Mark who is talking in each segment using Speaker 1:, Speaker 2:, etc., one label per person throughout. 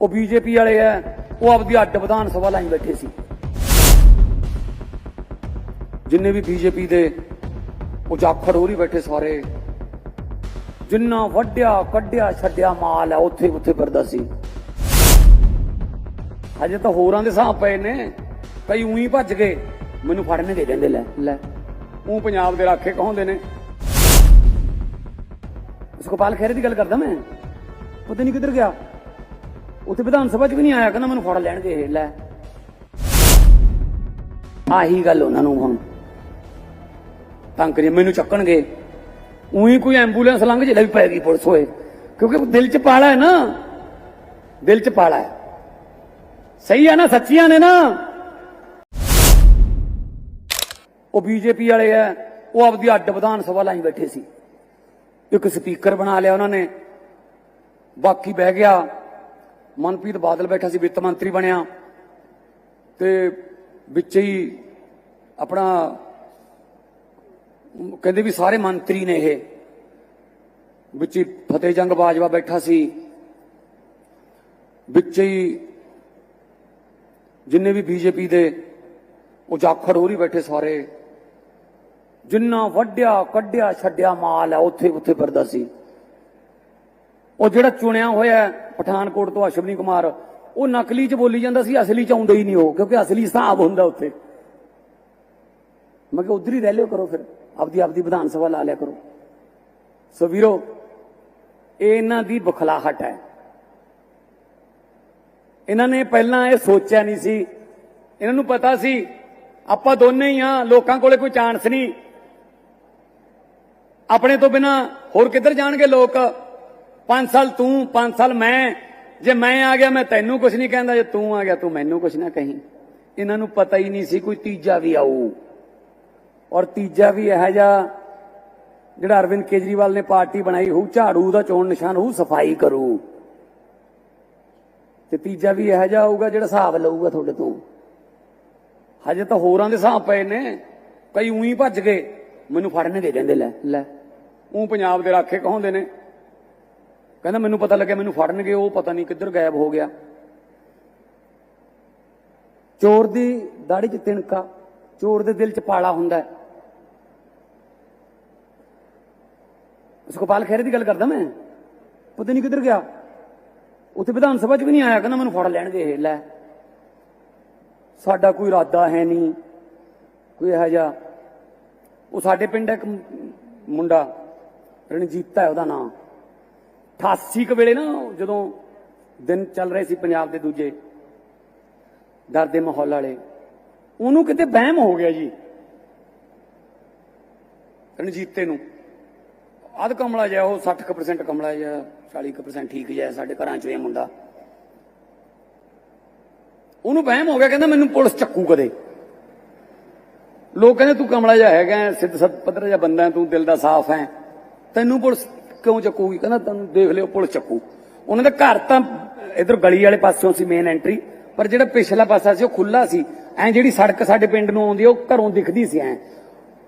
Speaker 1: ਉਹ ਬੀਜੇਪੀ ਵਾਲੇ ਆ ਉਹ ਆਪਦੀ ਅੱਡ ਵਿਧਾਨ ਸਭਾ ਲਾਈ ਬੈਠੇ ਸੀ। ਜਿੰਨੇ ਵੀ ਬੀਜੇਪੀ ਦੇ ਉਹ ਜਾਖੜ ਹੋ ਰਹੀ ਬੈਠੇ ਸਾਰੇ, ਜਿੰਨਾ ਵੱਡਿਆ ਕੱਢਿਆ, ਛੱਡਿਆ ਮਾਲ ਹੈ ਉੱਥੇ ਉੱਥੇ ਫਿਰਦਾ ਸੀ। ਅਜੇ ਤਾਂ ਹੋਰਾਂ ਦੇ ਹਿਸਾਬ ਪਏ ਨੇ, ਕਈ ਉਹੀ ਭੱਜ ਗਏ, ਮੈਨੂੰ ਫੜਨੇ ਦੇ ਦਿੰਦੇ, ਲੈ ਲੈ। ਉਹ ਪੰਜਾਬ ਦੇ ਰਾਖੇ ਕਹਾਉਂਦੇ ਨੇ। ਸੁਖਪਾਲ ਖਹਿਰੇ ਦੀ ਗੱਲ ਕਰਦਾ ਮੈਂ? ਪਤਾ ਨਹੀਂ ਕਿੱਧਰ ਗਿਆ। ਉੱਥੇ ਵਿਧਾਨ ਸਭਾ 'ਚ ਵੀ ਨਹੀਂ ਆਇਆ, ਕਹਿੰਦਾ ਮੈਨੂੰ ਫੜ ਲੈਣਗੇ ਇਹ ਲੈ। ਆਹੀ ਗੱਲ ਉਹਨਾਂ ਨੂੰ ਹੁਣ। ਤੰਗ ਕਰੀ ਮੈਨੂੰ ਚੱਕਣਗੇ। ਉਹੀ ਕੋਈ ਐਂਬੂਲੈਂਸ ਲੰਘ ਜੇ, ਲੈ ਪੈ ਗਈ ਪੁਲਿਸ ਹੋਏ ਕਿਉਂਕਿ ਦਿਲ 'ਚ ਪਾਲਾ ਹੈ ਨਾ। ਦਿਲ 'ਚ ਪਾਲਾ ਹੈ। ਸਹੀ ਹੈ ਨਾ, ਸੱਚੀਆਂ ਨੇ ਨਾ। ਉਹ ਬੀਜੇਪੀ ਵਾਲੇ ਆ ਉਹ ਆਪਦੀ ਅੱਡ ਵਿਧਾਨ ਸਭਾ ਲਾਈ ਬੈਠੇ ਸੀ। ਇੱਕ ਸਪੀਕਰ ਬਣਾ ਲਿਆ ਉਹਨਾਂ ਨੇ। ਬਾਕੀ ਬਹਿ ਗਿਆ। ਮਨਪ੍ਰੀਤ ਬਾਦਲ ਬੈਠਾ ਸੀ, ਵਿੱਤ ਮੰਤਰੀ ਬਣਿਆ। ਤੇ ਵਿੱਚ ਹੀ ਆਪਣਾ ਕਹਿੰਦੇ ਵੀ ਸਾਰੇ ਮੰਤਰੀ ਨੇ ਇਹ। ਵਿੱਚ ਹੀ ਫਤਿਹ ਜੰਗ ਬਾਜਵਾ ਬੈਠਾ ਸੀ। ਵਿੱਚ ਹੀ ਜਿੰਨੇ ਵੀ ਬੀਜੇਪੀ ਦੇ ਉਹ ਜਾਖੜ ਹੋ ਬੈਠੇ ਸਾਰੇ। ਜਿੰਨਾ ਵੱਡਿਆ ਕੱਢਿਆ, ਛੱਡਿਆ ਮਾਲ ਹੈ ਉੱਥੇ ਉੱਥੇ ਫਿਰਦਾ ਸੀ। ਉਹ ਜਿਹੜਾ ਚੁਣਿਆ ਹੋਇਆ ਪਠਾਨਕੋਟ ਤੋਂ ਅਸ਼ਵਨੀ ਕੁਮਾਰ, ਉਹ ਨਕਲੀ ਚ ਬੋਲੀ ਜਾਂਦਾ ਸੀ, ਅਸਲੀ ਚ ਆਉਂਦਾ ਹੀ ਨਹੀਂ ਉਹ, ਕਿਉਂਕਿ ਅਸਲੀ ਹਿਸਾਬ ਹੁੰਦਾ ਉੱਥੇ। ਮੈਂ ਕਿਹਾ, ਉਧਰ ਹੀ ਰਹਿ ਲਿਓ ਕਰੋ ਫਿਰ, ਆਪਦੀ ਆਪਦੀ ਵਿਧਾਨ ਸਭਾ ਲਾ ਲਿਆ ਕਰੋ। ਸੋ ਵੀਰੋ, ਇਹ ਇਹਨਾਂ ਦੀ ਬਖਲਾਹਟ ਹੈ। ਇਹਨਾਂ ਨੇ ਪਹਿਲਾਂ ਇਹ ਸੋਚਿਆ ਨਹੀਂ ਸੀ। ਇਹਨਾਂ ਨੂੰ ਪਤਾ ਸੀ, ਆਪਾਂ ਦੋਨੇ ਹੀ ਆ ਲੋਕਾਂ ਕੋਲੇ ਕੋਈ ਚਾਂਸ ਨਹੀਂ। ਆਪਣੇ ਤੋਂ ਬਿਨਾ ਹੋਰ ਕਿੱਧਰ ਜਾਣਗੇ ਲੋਕ? 5 ਸਾਲ ਤੂੰ 5 ਸਾਲ ਮੈਂ। ਜੇ ਮੈਂ ਆ ਗਿਆ, ਮੈਂ ਤੈਨੂੰ ਕੁਝ ਨਹੀਂ ਕਹਿੰਦਾ। ਜੇ ਤੂੰ ਆ ਗਿਆ, ਤੂੰ ਮੈਨੂੰ ਕੁਝ ਨਾ ਕਹੀਂ। ਇਹਨਾਂ ਨੂੰ ਪਤਾ ਹੀ ਨਹੀਂ ਸੀ ਕੋਈ ਤੀਜਾ ਵੀ ਆਊ। ਔਰ ਤੀਜਾ ਵੀ ਇਹ ਜਿਹਾ ਜਿਹੜਾ ਅਰਵਿੰਦ ਕੇਜਰੀਵਾਲ ਨੇ ਪਾਰਟੀ ਬਣਾਈ ਹੋਊ, ਝਾੜੂ ਦਾ ਚੋਣ ਨਿਸ਼ਾਨ ਹੋਊ, ਸਫ਼ਾਈ ਕਰੂ। ਤੇ ਤੀਜਾ ਵੀ ਇਹ ਜਿਹਾ ਆਊਗਾ ਜਿਹੜਾ ਹਿਸਾਬ ਲਊਗਾ ਤੁਹਾਡੇ ਤੋਂ। ਹਜੇ ਤਾਂ ਹੋਰਾਂ ਦੇ ਹਿਸਾਬ ਪਏ ਨੇ। ਕਈ ਉਹੀ ਭੱਜ ਗਏ। ਮੈਨੂੰ ਫੜਨ ਦੇ ਕਹਿੰਦੇ, ਲੈ ਲੈ। ਉਹ ਪੰਜਾਬ ਦੇ ਰਾਖੇ ਕਹਾਉਂਦੇ ਨੇ। ਕਹਿੰਦਾ ਮੈਨੂੰ ਪਤਾ ਲੱਗਿਆ, ਮੈਨੂੰ ਫੜਨਗੇ, ਉਹ ਪਤਾ ਨਹੀਂ ਕਿੱਧਰ ਗਾਇਬ ਹੋ ਗਿਆ। ਚੋਰ ਦੀ ਦਾੜੀ 'ਚ ਤਿਣਕਾ, ਚੋਰ ਦੇ ਦਿਲ 'ਚ ਪਾਲਾ ਹੁੰਦਾ ਹੈ। ਸੁਖਪਾਲ ਖਹਿਰੇ ਦੀ ਗੱਲ ਕਰਦਾ ਮੈਂ? ਪਤਾ ਨਹੀਂ ਕਿੱਧਰ ਗਿਆ। ਉੱਥੇ ਵਿਧਾਨ ਸਭਾ 'ਚ ਵੀ ਨਹੀਂ ਆਇਆ, ਕਹਿੰਦਾ ਮੈਨੂੰ ਫੜ ਲੈਣਗੇ, ਇਹ ਲੈ। ਸਾਡਾ ਕੋਈ ਇਰਾਦਾ ਹੈ ਨਹੀਂ। ਕੋਈ ਇਹੋ ਜਿਹਾ। ਉਹ ਸਾਡੇ ਪਿੰਡ ਇੱਕ ਮੁੰਡਾ, ਰਣਜੀਤਾ ਹੈ ਉਹਦਾ ਨਾਮ 88 ਕੁ ਵੇਲੇ ਨਾ ਜਦੋਂ ਦਿਨ ਚੱਲ ਰਹੇ ਸੀ ਪੰਜਾਬ ਦੇ ਦੂਜੇ ਡਰ ਦੇ ਮਾਹੌਲ ਵਾਲੇ, ਉਹਨੂੰ ਕਿਤੇ ਵਹਿਮ ਹੋ ਗਿਆ ਜੀ। ਰਣਜੀਤੇ ਨੂੰ। ਅੱਧ ਕਮਲਾ ਜਿਹਾ, ਉਹ 60% ਕਮਲਾ ਜਿਹਾ 40% ਠੀਕ ਜਿਹਾ ਸਾਡੇ ਘਰਾਂ ਚੋਂ ਇਹ ਮੁੰਡਾ। ਉਹਨੂੰ ਵਹਿਮ ਹੋ ਗਿਆ, ਕਹਿੰਦਾ ਮੈਨੂੰ ਪੁਲਿਸ ਚੱਕੂ ਕਦੇ। ਲੋਕ ਕਹਿੰਦੇ ਤੂੰ ਕਮਲਾ ਜਿਹਾ ਹੈਗਾ ਸਿੱਧ ਸਤ ਪੱਧਰ ਜਿਹਾ ਬੰਦਾ, ਤੂੰ ਦਿਲ ਦਾ ਸਾਫ਼ ਹੈ। ਤੈਨੂੰ ਪੁਲਿਸ ਕਿਉਂ ਚੱਕੂਗੀ? ਕਹਿੰਦਾ ਤੈਨੂੰ ਦੇਖ ਲਿਓ ਪੁਲਿਸ ਚੱਕੂ। ਉਹਨਾਂ ਦੇ ਘਰ ਤਾਂ ਇਧਰ ਗਲੀ ਵਾਲੇ ਪਾਸਿਓਂ ਸੀ ਮੇਨ ਐਂਟਰੀ ਪਰ ਜਿਹੜਾ ਪਿਛਲਾ ਪਾਸਾ ਸੀ, ਉਹ ਖੁੱਲਾ ਸੀ। ਐ ਜਿਹੜੀ ਸੜਕ ਸਾਡੇ ਪਿੰਡ ਨੂੰ ਆਉਂਦੀ ਉਹ ਘਰੋਂ ਦਿਖਦੀ ਸੀ ਐ।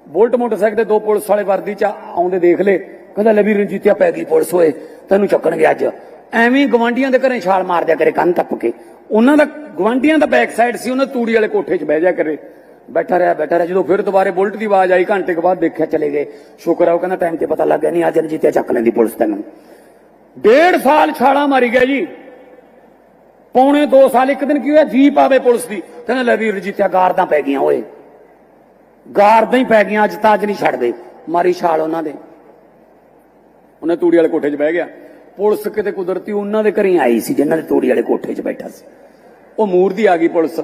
Speaker 1: ਬੁਲਟ ਮੋਟਰਸਾਈਕਲ ਤੇ ਦੋ ਪੁਲਿਸ ਵਾਲੇ ਵਰਦੀ ਚ ਆਉਂਦੇ ਦੇਖ ਲੇ। ਕਹਿੰਦਾ ਲੈ ਵੀ ਰਣਜੀਤਿਆ ਪੈ ਗਈ ਪੁਲਿਸ ਹੋਏ ਤੈਨੂੰ ਚੱਕਣਗੇ ਅੱਜ। ਐਵੇਂ ਗਵਾਂਡੀਆਂ ਦੇ ਘਰੇ ਛਾਲ ਮਾਰ ਦਿਆ ਕਰੇ ਕੰਨ ਟੱਪ ਕੇ। ਉਹਨਾਂ ਦਾ ਗਵਾਂਡੀਆਂ ਦਾ ਬੈਕ ਸਾਈਡ ਸੀ, ਉਹਨਾਂ ਤੂੜੀ ਵਾਲੇ ਕੋਠੇ 'ਚ ਬਹਿ ਜਾ ਕਰੇ। ਬੈਠਾ ਰਿਹਾ ਬੈਠਾ ਰਿਹਾ। ਜਦੋਂ ਫਿਰ ਦੁਬਾਰੇ ਬੁਲਟ ਦੀ ਆਵਾਜ਼ ਆਈ, ਘੰਟੇ ਕੁ ਬਾਅਦ ਦੇਖਿਆ ਚਲੇ ਗਏ। ਸ਼ੁਕਰ ਆ, ਉਹ ਕਹਿੰਦਾ ਟਾਈਮ ਤੇ ਪਤਾ ਲੱਗ ਗਿਆ, ਨਹੀਂ, ਅੱਜ ਰਣਜੀਤਿਆ ਚੱਕ ਲੈਂਦੀ ਪੁਲਿਸ ਤੈਨੂੰ। ਡੇਢ ਸਾਲ ਛਾਲਾ ਮਾਰੀ ਗਿਆ ਜੀ। ਪੌਣੇ 2 ਸਾਲ, ਇੱਕ ਦਿਨ ਕੀ ਹੋਇਆ? ਜੀਪ ਆਵੇ ਪੁਲਿਸ ਦੀ। ਕਹਿੰਦਾ, ਲੈ ਵੀ ਰਣਜੀਤਿਆ ਗਾਰਦਾਂ ਪੈ ਗਈਆਂ, ਓਏ। ਗਾਰਦਾਂ ਹੀ ਪੈ ਗਈਆਂ, ਅੱਜ ਤਾਂ ਅੱਜ ਨਹੀਂ ਛੱਡਦੇ। ਮਾਰੀ ਛਾਲ ਉਹਨਾਂ ਦੇ। ਉਹਨੇ ਤੂੜੀ ਵਾਲੇ ਕੋਠੇ 'ਚ ਬਹਿ ਗਿਆ। ਪੁਲਿਸ ਕਿਤੇ ਕੁਦਰਤੀ ਉਹਨਾਂ ਦੇ ਘਰੇ ਆਈ ਸੀ, ਜਿਨ੍ਹਾਂ ਦੇ ਤੂੜੀ ਵਾਲੇ ਕੋਠੇ 'ਚ ਬੈਠਾ ਸੀ। ਉਹ ਮੂਰਦੀ ਆ ਗਈ ਪੁਲਿਸ।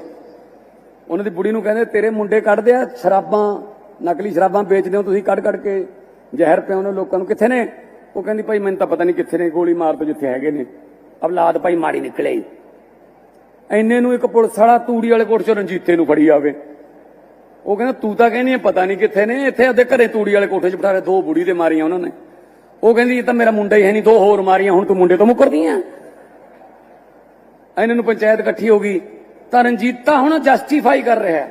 Speaker 1: ਉਹਨਾਂ ਦੀ ਬੁੜੀ ਨੂੰ ਕਹਿੰਦੇ, ਤੇਰੇ ਮੁੰਡੇ ਕੱਢਦੇ ਆ, ਸ਼ਰਾਬਾਂ, ਨਕਲੀ ਸ਼ਰਾਬਾਂ ਵੇਚਦੇ ਹੋ, ਤੁਸੀਂ ਕੱਢ ਕੱਢ ਕੇ ਜ਼ਹਿਰ ਪਿਆਉਂਦੇ ਲੋਕਾਂ ਨੂੰ। ਕਿੱਥੇ ਨੇ? ਉਹ ਕਹਿੰਦੀ, ਭਾਈ, ਮੈਨੂੰ ਤਾਂ ਪਤਾ ਨਹੀਂ ਕਿੱਥੇ ਨੇ, ਗੋਲੀ ਮਾਰ ਤੋਂ ਜਿੱਥੇ ਹੈਗੇ ਨੇ। ਔਲਾਦ ਭਾਈ ਮਾੜੀ ਨਿਕਲੇ ਐਨੇ ਨੂੰ ਇੱਕ ਪੁਲਿਸ ਵਾਲਾ ਤੂੜੀ ਵਾਲੇ ਕੋਠੇ 'ਚ ਰਣਜੀਤੇ ਨੂੰ ਫੜੀ ਆਵੇ। ਉਹ ਕਹਿੰਦਾ, ਤੂੰ ਤਾਂ ਕਹਿੰਦੀ ਪਤਾ ਨਹੀਂ ਕਿੱਥੇ ਨੇ, ਇੱਥੇ ਅੱਧੇ ਘਰੇ ਤੂੜੀ ਵਾਲੇ ਕੋਠੇ 'ਚ ਬਿਠਾ ਰਹੇ ਦੋ ਬੁੜੀ ਦੇ ਮਾਰੀਆਂ ਉਹਨਾਂ ਨੇ। ਉਹ ਕਹਿੰਦੀ, ਇਹ ਤਾਂ ਮੇਰਾ ਮੁੰਡਾ ਹੀ ਹੈ ਨਹੀਂ, ਦੋ ਹੋਰ ਮਾਰੀਆਂ, ਹੁਣ ਤੂੰ ਮੁੰਡੇ ਤੋਂ ਮੁੱਕਰਦੀ ਆ? ਇਹਨਾਂ ਨੂੰ ਪੰਚਾਇਤ ਇਕੱਠੀ ਹੋ ਗਈ। ਤਾਂ ਰਣਜੀਤਾ ਹੁਣ ਜਸਟੀਫਾਈ ਕਰ ਰਿਹਾ ਹੈ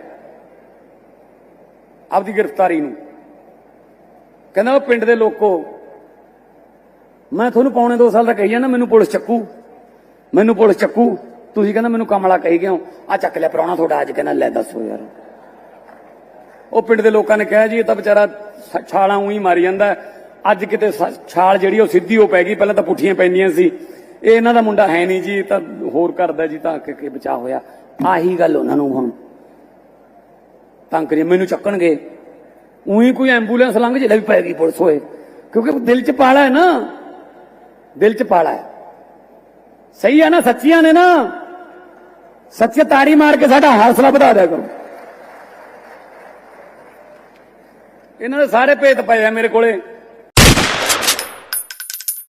Speaker 1: ਆਪਦੀ ਗ੍ਰਿਫਤਾਰੀ ਨੂੰ। ਕਹਿੰਦਾ ਉਹ ਪਿੰਡ ਦੇ ਲੋਕੋ, ਮੈਂ ਤੁਹਾਨੂੰ ਪੌਣੇ 2 ਸਾਲ ਦਾ ਕਹੀ ਜਾਂਦਾ, ਮੈਨੂੰ ਪੁਲਿਸ ਚੱਕੂ, ਮੈਨੂੰ ਪੁਲਿਸ ਚੱਕੂ। ਤੁਸੀਂ ਕਹਿੰਦਾ ਮੈਨੂੰ ਕਮਲਾ ਕਹੀ ਗਏ ਹੋ ਆ ਚੱਕ ਲਿਆ ਪ੍ਰਾਹੁਣਾ ਤੁਹਾਡਾ ਅੱਜ, ਕਹਿੰਦਾ ਲੈ ਦੱਸੋ ਯਾਰ। ਉਹ ਪਿੰਡ ਦੇ ਲੋਕਾਂ ਨੇ ਕਿਹਾ ਜੀ, ਇਹ ਤਾਂ ਵਿਚਾਰਾ ਛਾਲਾਂ ਉਹੀ ਮਾਰੀ ਜਾਂਦਾ ਅੱਜ ਕਿਤੇ ਸ- ਛਾਲ ਜਿਹੜੀ ਉਹ ਸਿੱਧੀ ਹੋ ਪੈ ਗਈ, ਪਹਿਲਾਂ ਤਾਂ ਪੁੱਠੀਆਂ ਪੈਂਦੀਆਂ ਸੀ। ਇਹ ਇਹਨਾਂ ਦਾ ਮੁੰਡਾ ਹੈ ਨਹੀਂ ਜੀ, ਇਹ ਤਾਂ ਹੋਰ ਕਰਦਾ ਜੀ, ਤਾਂ ਕਿ ਕਿ ਬਚਾ ਹੋਇਆ। ਆਹੀ ਗੱਲ ਉਹਨਾਂ ਨੂੰ ਹੁਣ। ਤਾਂ ਕਰੀ ਮੈਨੂੰ ਚੱਕਣਗੇ। ਉਹੀ ਕੋਈ ਐਂਬੂਲੈਂਸ ਲੰਘ ਜੇ ਵੀ ਪੈ ਗਈ ਪੁਲਿਸ ਹੋਏ। ਕਿਉਂਕਿ ਦਿਲ 'ਚ ਪਾਲਾ ਹੈ ਨਾ। ਦਿਲ 'ਚ ਪਾਲਾ ਹੈ। ਸਹੀ ਹੈ ਨਾ, ਸੱਚੀਆਂ ਨੇ ਨਾ। ਸੱਚੇ ਤਾੜੀ ਮਾਰ ਕੇ ਸਾਡਾ ਹੌਸਲਾ ਵਧਾ ਦਿਆ ਕਰੋ ਇਹਨਾਂ ਦੇ ਸਾਰੇ ਭੇਤ ਪਏ ਆ ਮੇਰੇ ਕੋਲੇ।